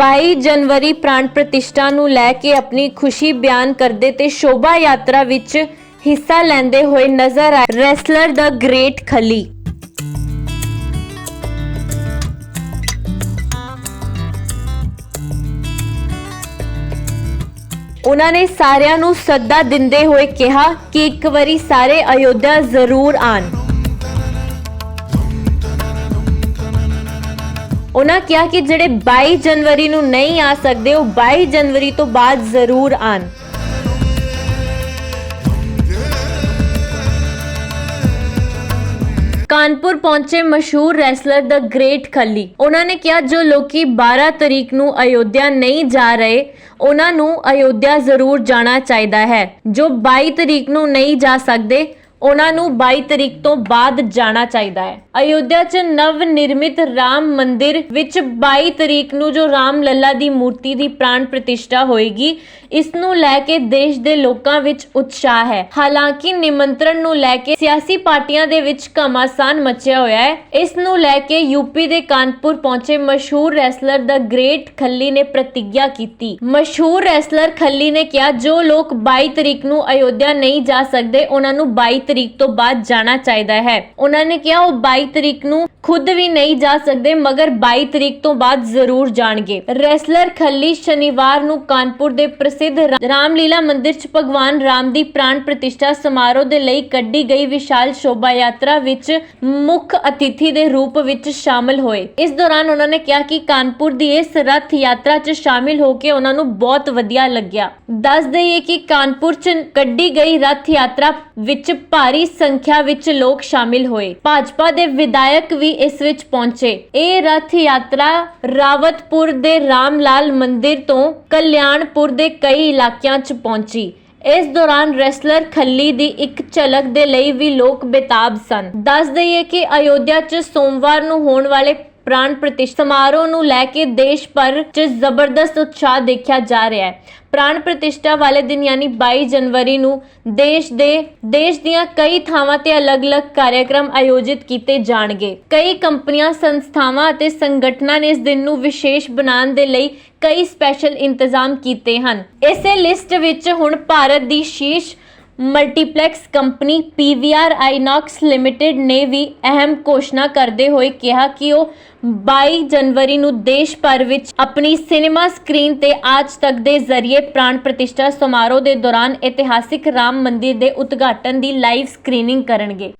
22 ਜਨਵਰੀ ਪ੍ਰਾਣ ਪ੍ਰਤਿਸ਼ਠਾ ਨੂੰ ਲੈ ਕੇ ਆਪਣੀ ਖੁਸ਼ੀ ਬਿਆਨ ਕਰਦੇ ਤੇ ਸ਼ੋਭਾ ਯਾਤਰਾ ਵਿੱਚ ਹਿੱਸਾ ਲੈਂਦੇ ਹੋਏ ਨਜ਼ਰ ਆਏ ਰੈਸਲਰ ਦਾ ਗ੍ਰੇਟ ਖਲੀ। ਉਹਨਾਂ ਨੇ ਸਾਰਿਆਂ ਨੂੰ ਸੱਦਾ ਦਿੰਦੇ ਹੋਏ ਕਿਹਾ ਕਿ ਇੱਕ ਵਾਰੀ ਸਾਰੇ ਅਯੋਧਿਆ ਜ਼ਰੂਰ ਆਣ ਉਹਨਾਂ ਕਿਹਾ ਕਿ ਜਿਹੜੇ 22 ਜਨਵਰੀ ਨੂੰ ਨਹੀਂ ਆ ਸਕਦੇ, ਉਹ 22 ਜਨਵਰੀ ਤੋਂ ਬਾਅਦ ਜ਼ਰੂਰ ਆਣ ਕਾਨਪੁਰ ਪਹੁੰਚੇ ਮਸ਼ਹੂਰ ਰੈਸਲਰ ਦਾ ਗ੍ਰੇਟ ਖੱਲੀ। ਉਹਨਾਂ ਨੇ ਕਿਹਾ, ਜੋ ਲੋਕੀ 12 ਤਰੀਕ ਨੂੰ ਅਯੋਧਿਆ ਨਹੀਂ ਜਾ ਰਹੇ, ਉਹਨਾਂ ਨੂੰ ਅਯੋਧਿਆ ਜ਼ਰੂਰ ਜਾਣਾ ਚਾਹੀਦਾ ਹੈ। ਜੋ 22 ਤਰੀਕ ਨੂੰ ਨਹੀਂ ਜਾ ਸਕਦੇ ਉਹਨਾਂ ਨੂੰ 22 ਤਰੀਕ ਤੋਂ ਬਾਅਦ ਜਾਣਾ ਚਾਹੀਦਾ ਹੈ। ਅਯੋਧਿਆ 'ਚ ਨਵ ਨਿਰਮਿਤ ਰਾਮ ਮੰਦਿਰ ਵਿੱਚ 22 ਤਰੀਕ ਨੂੰ ਜੋ ਰਾਮ ਲੱਲਾ ਦੀ ਮੂਰਤੀ ਦੀ ਪ੍ਰਾਣ ਪ੍ਰਤਿਸ਼ਠਾ ਹੋਏਗੀ, ਇਸ ਨੂੰ ਲੈ ਕੇ ਦੇਸ਼ ਦੇ ਲੋਕਾਂ ਵਿੱਚ ਉਤਸ਼ਾਹ ਹੈ। ਹਾਲਾਂਕਿ ਨਿਮੰਤਰਣ ਨੂੰ ਲੈ ਕੇ ਸਿਆਸੀ ਪਾਰਟੀਆਂ ਦੇ ਵਿੱਚ ਘਮਾਸਾਨ ਮਚਿਆ ਹੋਇਆ ਹੈ। ਇਸ ਨੂੰ ਲੈ ਕੇ ਯੂਪੀ ਦੇ ਕਾਨਪੁਰ ਪਹੁੰਚੇ ਮਸ਼ਹੂਰ ਰੈਸਲਰ ਦਾ ਗ੍ਰੇਟ ਖੱਲੀ ਨੇ ਪ੍ਰਤੀਗਿਆ ਕੀਤੀ। ਮਸ਼ਹੂਰ ਰੈਸਲਰ ਖੱਲੀ ਨੇ ਕਿਹਾ, ਜੋ ਲੋਕ 22 ਤਰੀਕ ਨੂੰ ਅਯੋਧਿਆ ਨਹੀਂ ਜਾ ਸਕਦੇ, ਉਹਨਾਂ ਨੂੰ 22 ਤਰੀਕ ਤੋਂ ਬਾਅਦ ਜਾਣਾ ਚਾਹੀਦਾ ਹੈ। ਉਹਨਾਂ ਨੇ ਕਿਹਾ ਉਹ 22 ਤਰੀਕ ਨੂੰ ਖੁਦ ਵੀ ਨਹੀਂ ਜਾ ਸਕਦੇ, ਮਗਰ 22 ਤਰੀਕ ਤੋਂ ਬਾਅਦ ਜ਼ਰੂਰ ਜਾਣਗੇ। ਰੈਸਲਰ ਖੱਲੀ ਸ਼ਨੀਵਾਰ ਨੂੰ ਕਾਨਪੁਰ ਦੇ ਪ੍ਰਸਿੱਧ ਰਾਮਲੀਲਾ ਮੰਦਿਰ 'ਚ ਭਗਵਾਨ ਰਾਮ ਦੀ ਪ੍ਰਾਣ ਪ੍ਰਤਿਸ਼ਠਾ ਸਮਾਰੋਹ ਦੇ ਲਈ ਕੱਢੀ ਗਈ ਵਿਸ਼ਾਲ ਸ਼ੋਭਾ ਯਾਤਰਾ ਵਿੱਚ ਮੁੱਖ ਅਤਿਥੀ ਦੇ ਰੂਪ ਵਿੱਚ ਸ਼ਾਮਲ ਹੋਏ। ਇਸ ਦੌਰਾਨ ਉਹਨਾਂ ਨੇ ਕਿਹਾ ਕਿ ਕਾਨਪੁਰ ਦੀ ਇਸ ਰਥ ਯਾਤਰਾ 'ਚ ਸ਼ਾਮਿਲ ਹੋ ਕੇ ਉਹਨਾਂ ਨੂੰ ਬਹੁਤ ਵਧੀਆ ਲੱਗਿਆ। ਦੱਸ ਦਈਏ ਕਿ ਕਾਨਪੁਰ 'ਚ ਕੱਢੀ ਗਈ ਰਥ ਯਾਤਰਾ ਵਿੱਚ ਭਾਰੀ ਸੰਖਿਆ ਵਿੱਚ ਲੋਕ ਸ਼ਾਮਿਲ ਹੋਏ। ਭਾਜਪਾ ਦੇ ਵਿਧਾਇਕ ਵੀ ਇਸ ਵਿੱਚ ਪਹੁੰਚੇ। ਇਹ ਰੱਥ ਯਾਤਰਾ ਰਾਵਤਪੁਰ ਦੇ ਰਾਮਲਾਲ ਮੰਦਿਰ ਤੋਂ ਕਲਿਆਣਪੁਰ ਦੇ ਕਈ ਇਲਾਕਿਆਂ 'ਚ ਪਹੁੰਚੀ। ਇਸ ਦੌਰਾਨ ਰੈਸਲਰ ਖੱਲੀ ਦੀ ਇੱਕ ਝਲਕ ਦੇ ਲਈ ਵੀ ਲੋਕ ਬੇਤਾਬ ਸਨ। ਦੱਸ ਦਈਏ ਕਿ ਅਯੋਧਿਆ 'ਚ ਸੋਮਵਾਰ ਨੂੰ ਹੋਣ ਵਾਲੇ ਪ੍ਰਾਣ ਪ੍ਰਤਿਸ਼ਠਾ ਸਮਾਰੋਹ ਨੂੰ ਲੈ ਕੇ ਦੇਸ਼ ਭਰ 'ਚ ਜ਼ਬਰਦਸਤ ਉਤਸ਼ਾਹ ਦੇਖਿਆ ਜਾ ਰਿਹਾ ਹੈ। ਪ੍ਰਾਣ ਪ੍ਰਤਿਸ਼ਠਾ ਵਾਲੇ ਦਿਨ ਯਾਨੀ 22 ਜਨਵਰੀ ਨੂੰ ਦੇਸ਼ ਦੇ, ਦੇਸ਼ ਦੀਆਂ ਕਈ ਥਾਵਾਂ ਤੇ ਅਲੱਗ-ਅਲੱਗ ਕਾਰਜਕ੍ਰਮ ਆਯੋਜਿਤ ਕੀਤੇ ਜਾਣਗੇ। ਕਈ ਕੰਪਨੀਆਂ, ਸੰਸਥਾਵਾਂ ਅਤੇ ਸੰਗਠਨਾਂ ਨੇ ਇਸ ਦਿਨ ਨੂੰ ਵਿਸ਼ੇਸ਼ ਬਣਾਉਣ ਦੇ ਲਈ ਕਈ ਸਪੈਸ਼ਲ ਇੰਤਜ਼ਾਮ ਕੀਤੇ ਹਨ। ਇਸੇ ਲਿਸਟ ਵਿੱਚ ਹੁਣ ਭਾਰਤ ਦੀ ਸ਼ੀਸ਼ multiplex company PVR Inox limited ਨੇ ਵੀ ਅਹਿਮ ਘੋਸ਼ਣਾ ਕਰਦੇ ਹੋਏ ਕਿਹਾ ਕਿ ਉਹ 22 ਜਨਵਰੀ ਨੂੰ ਦੇਸ਼ ਭਰ ਵਿੱਚ ਆਪਣੀ ਸਿਨੇਮਾ ਸਕਰੀਨ ਤੇ ਆਜ ਤੱਕ ਦੇ ਜ਼ਰੀਏ ਪ੍ਰਾਣ ਪ੍ਰਤਿਸ਼ਠਾ ਸਮਾਰੋਹ ਦੇ ਦੌਰਾਨ ਇਤਿਹਾਸਿਕ ਰਾਮ ਮੰਦਿਰ ਦੇ ਉਦਘਾਟਨ ਦੀ ਲਾਈਵ ਸਕਰੀਨਿੰਗ ਕਰਨਗੇ।